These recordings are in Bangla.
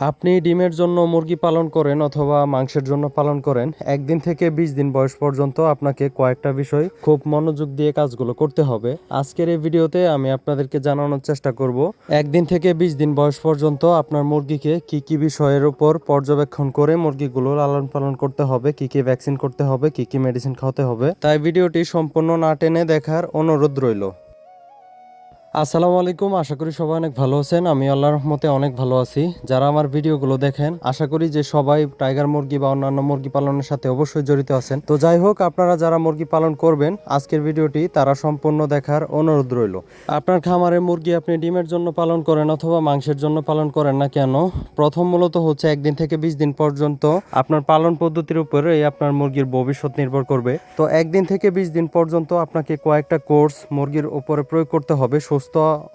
আপনি ডিমের জন্য মুরগি পালন করেন অথবা মাংসের জন্য পালন করেন, একদিন থেকে বিশ দিন বয়স পর্যন্ত আপনাকে কয়েকটা বিষয় খুব মনোযোগ দিয়ে কাজগুলো করতে হবে। আজকের এই ভিডিওতে আমি আপনাদেরকে জানানোর চেষ্টা করব, একদিন থেকে বিশ দিন বয়স পর্যন্ত আপনার মুরগিকে কি কি বিষয়ের উপর পর্যবেক্ষণ করে মুরগিগুলো লালন পালন করতে হবে, কি কি ভ্যাকসিন করতে হবে, কি কি মেডিসিন খাওয়াতে হবে। তাই ভিডিওটি সম্পূর্ণ না টেনে দেখার অনুরোধ রইল। আসসালামু আলাইকুম, আশা করি সবাই অনেক ভালো আছেন। আমি আল্লাহর রহমতে অনেক ভালো আছি। যারা আমার ভিডিওগুলো দেখেন, আশা করি যে সবাই টাইগার মুরগি বা অন্যান্য মুরগি পালনের সাথে অবশ্যই জড়িত আছেন। তো যাই হোক, আপনারা যারা মুরগি পালন করবেন, আজকের ভিডিওটি তারা সম্পূর্ণ দেখার অনুরোধ রইল। আপনার খামারে মুরগি আপনি ডিমের জন্য পালন করেন অথবা মাংসের জন্য পালন করেন না কেন? প্রথম মূলত হচ্ছে একদিন থেকে বিশ দিন পর্যন্ত আপনার পালন পদ্ধতির উপরে আপনার মুরগির ভবিষ্যৎ নির্ভর করবে। তো একদিন থেকে বিশ দিন পর্যন্ত আপনাকে কয়েকটা কোর্স মুরগির উপরে প্রয়োগ করতে হবে, সুস্থ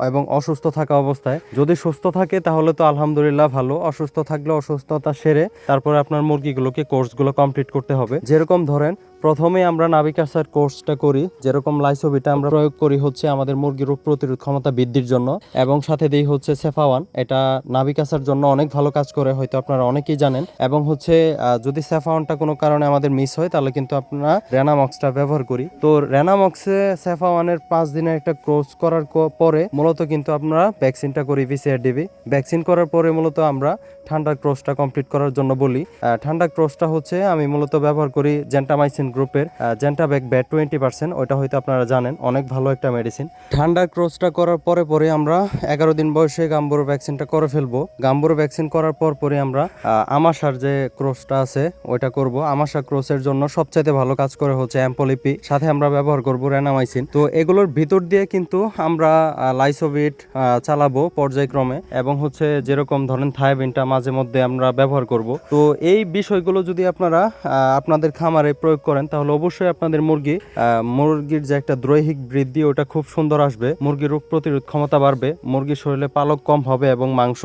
এবং অসুস্থ থাকা অবস্থায়। যদি সুস্থ থাকে, তাহলে তো আলহামদুলিল্লাহ ভালো। অসুস্থ থাকলে অসুস্থতা সেরে তারপরে আপনার মুরগিগুলোকে কোর্সগুলো কমপ্লিট করতে হবে। যেরকম ধরেন প্রথমে আমরা নাবিকাসার কোর্সটা করি, যেরকম লাইসোবিটা আমরা প্রয়োগ করি হচ্ছে আমাদের মুরগির রোগ প্রতিরোধ ক্ষমতা বৃদ্ধির জন্য, এবং সাথে দেই হচ্ছে সেফাওয়ান এটা নাবিকাসার জন্য অনেক ভালো কাজ করে, হয়তো আপনারা অনেকেই জানেন। এবং হচ্ছে যদি সেফাওয়ানটা কোনো কারণে আমাদের মিস হয়, তাহলে কিন্তু আপনারা রেনামক্সটা ব্যবহার করি। তো রেনামক্সে সেফাওয়ানের পাঁচ দিনের একটা কোর্স করার পরে মূলত কিন্তু আমরা ভ্যাকসিনটা করি ভিসিআর ডিবি ভ্যাকসিন করার পরে মূলত আমরা ঠান্ডার ক্রসটা কমপ্লিট করার জন্য বলি। ঠান্ডা ক্রসটা হচ্ছে আমি মূলত ব্যবহার করি জেন্টামাইসিন গ্রুপের জেন্টাব্যাক ব্যাট টোয়েন্টি পার্সেন্ট ওইটা হয়তো আপনারা জানেন, অনেক ভালো একটা মেডিসিন ঠান্ডা ক্রসটা করার পরে পরে আমরা এগারো দিন বয়সে গাম্বুরো ভ্যাকসিনটা করে ফেলব। গাম্বুরো ভ্যাকসিন করার পর পরে আমরা আমাশার যে ক্রসটা আছে, ওইটা করব। আমাশা ক্রসের জন্য সবচাইতে ভালো কাজ করে হচ্ছে অ্যাম্পোলিপি সাথে আমরা ব্যবহার করব রেনামাইসিন তো এগুলোর ভিতর দিয়ে কিন্তু আমরা লাইসোভিট চালাবো পর্যায়ক্রমে, এবং হচ্ছে যেরকম ধরেন থায়াবিনটা মাঝে মধ্যে আমরা ব্যবহার করব। তো এই বিষয়গুলো যদি আপনারা আপনাদের খামারে প্রয়োগ করেন তাহলে অবশ্যই আপনাদের মুরগি মুরগির যে একটা দৈহিক বৃদ্ধি, ওটা খুব সুন্দর আসবে। মুরগির রোগ প্রতিরোধ ক্ষমতা বাড়বে, মুরগির শরীরে পালক কম হবে এবং মাংস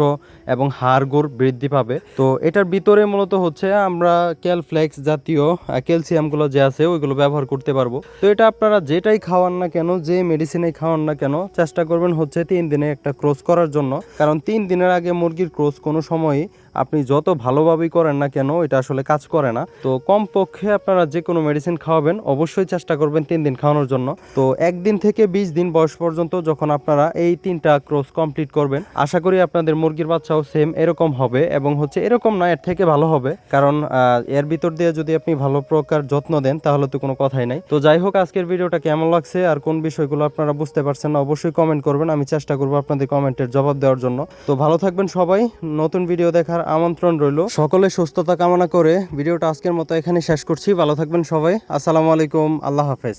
এবং হাড় গোড় বৃদ্ধি পাবে। তো এটার ভিতরে মূলত হচ্ছে আমরা ক্যালফ্লেক্স জাতীয় ক্যালসিয়ামগুলো যে আছে, ওইগুলো ব্যবহার করতে পারব। তো এটা আপনারা যেটাই খাওয়ান না কেন, যে মেডিসিনে খাওয়ান না কেন, চেষ্টা করবেন হচ্ছে তিন দিনে একটা ক্রস করার জন্য। কারণ তিন দিনের আগে মুরগির ক্রস কোনো সময়ই আপনি যত ভালোভাবেই করেন না কেন, এটা আসলে কাজ করে না। তো কম পক্ষে আপনারা যে কোনো মেডিসিন খাওয়াবেন, অবশ্যই চেষ্টা করবেন তিন দিন খাওয়ানোর জন্য। তো একদিন থেকে বিশ দিন বয়স পর্যন্ত যখন আপনারা এই তিনটা ক্রস কমপ্লিট করবেন, আশা করি আপনাদের মুরগির বাচ্চাও সেম এরকম হবে এবং হচ্ছে এরকম না, এর থেকে ভালো হবে। কারণ এর ভিতর দিয়ে যদি আপনি ভালো প্রকার যত্ন দেন, তাহলে তো কোনো কথাই নাই। তো যাই হোক, আজকের ভিডিওটা কেমন লাগছে আর কোন বিষয়গুলো আপনারা বুঝতে পারছেন না, অবশ্যই কমেন্ট করবেন। আমি চেষ্টা করব আপনাদের কমেন্টের জবাব দেওয়ার জন্য। তো ভালো থাকবেন সবাই। নতুন ভিডিও দেখার আমন্ত্রণ রইল। সকলে সুস্থতা কামনা করে ভিডিওটা আজকের মতো এখানে শেষ করছি। ভালো থাকবেন সবাই। আসসালামু আলাইকুম। আল্লাহ হাফেজ।